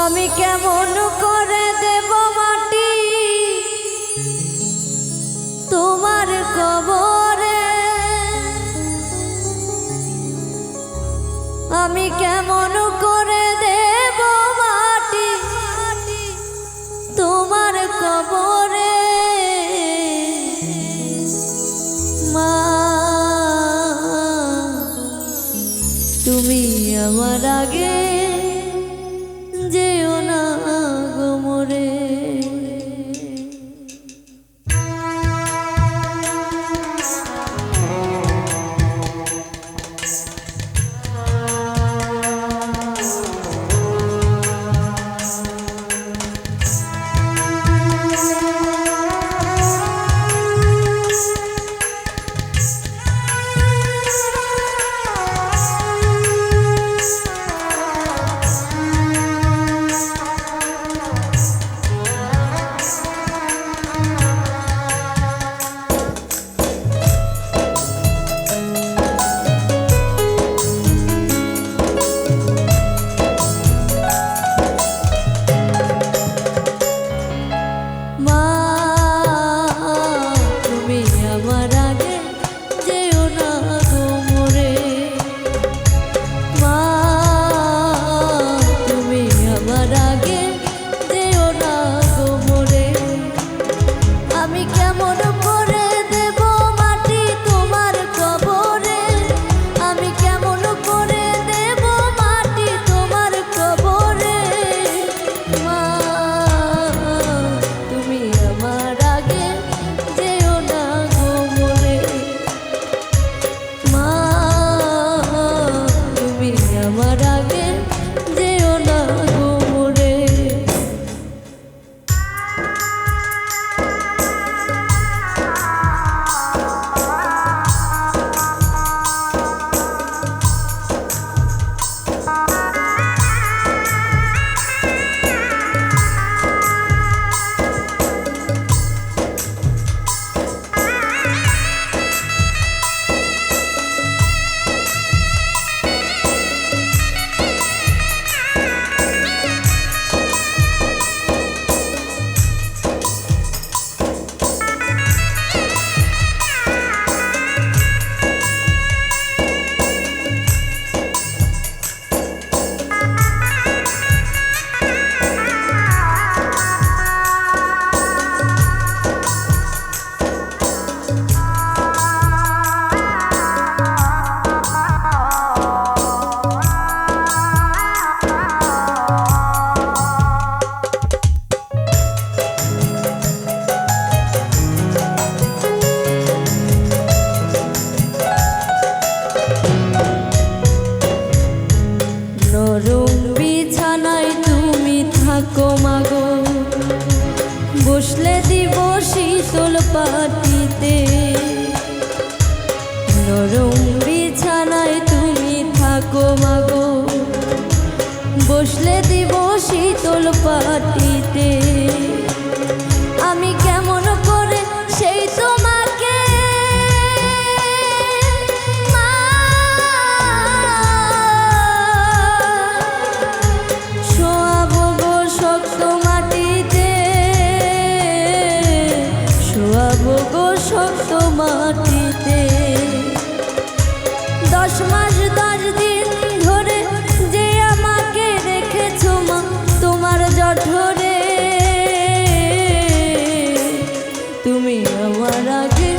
আমি কেমন করে দেব মাটি? তোমার কবরে আমি কেমন করে দেব মাটি? তোমার কবরে মা, তুমি আমার আগে বিছানায় তুমি থাকো মাগো। বসলে দিব শীতল পাটিতে। আমি কেমন করে সেই তোমাকে? শোয়াবো গো শক্ত মাটিতে। শোয়াব গো শক্ত মাটিতে। দশ মাস দশ দিন ধরে আমাকে তোমার তুমি আমার আগে